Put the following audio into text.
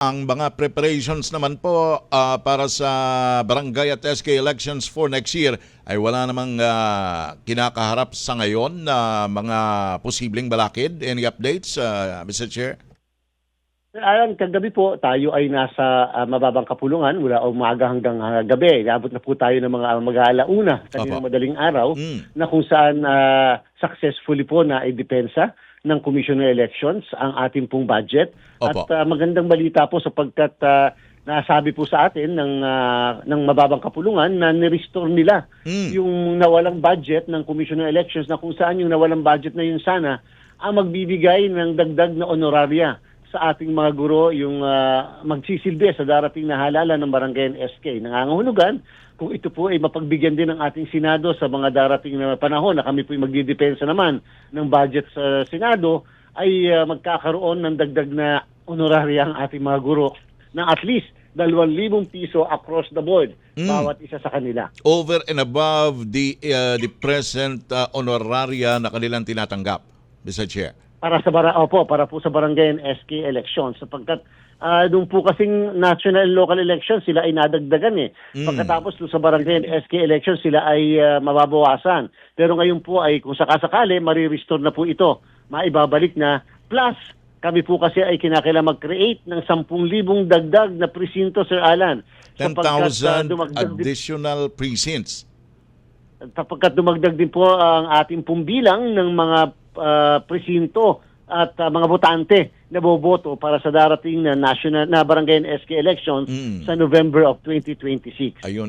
Ang mga preparations naman po ah, para sa barangay at SK elections for next year ay wala namang ah, kinakaharap sa ngayon na mga posibleng balakid. Any updates, ah, Mr. Chair? Ayan, kagabi po, tayo ay nasa ah, mababang kapulungan mula umaga hanggang ah, gabi. Naabot na po tayo ng mga mag-aalauna, kaninang Opo. madaling araw, Mm. na kung saan ah, successfully po na idepensa ng Commission on Elections ang ating pong budget. Opo. At ah, magandang balita po sapagkat ah, nasabi po sa atin ng, ah, ng mababang kapulungan na nirestore nila Mm. yung nawalang budget ng Commission on Elections na kung saan yung nawalang budget na yun sana ang magbibigay ng dagdag na honoraria sa ating mga guro yung ah, magsisilbi sa darating na halala ng Barangay SK. Nangangahulugan kung ito po ay mapagbigyan din ng ating Senado sa mga darating na panahon na kami po ay magdidepensa naman ng budget sa Senado ay ah, magkakaroon ng dagdag na honoraria ang ating mga guro na at least 2,000 piso across the board Mm. bawat isa sa kanila. Over and above the ah, the present ah, honoraria na kanilang tinatanggap, Mr. Chair. Para sa bara opo para po sa barangay and SK elections sapagkat ah doon po kasing national and local elections sila ay nadagdagan eh. Mm. Pagkatapos sa barangay and SK elections sila ay ah, mababawasan. Pero ngayon po ay kung sakasakali mari-restore na po ito. Maibabalik na plus kami po kasi ay kinakailangan mag-create ng 10,000 dagdag na presinto Sir Alan. Sapagkat, ah, 10,000 dumagdag din- additional precincts. sapagkat dumagdag din po ang ating pong bilang ng mga ah, presinto at ah, mga botante na boboto para sa darating na national na barangay and SK elections Mm. sa November of 2026. Ayun,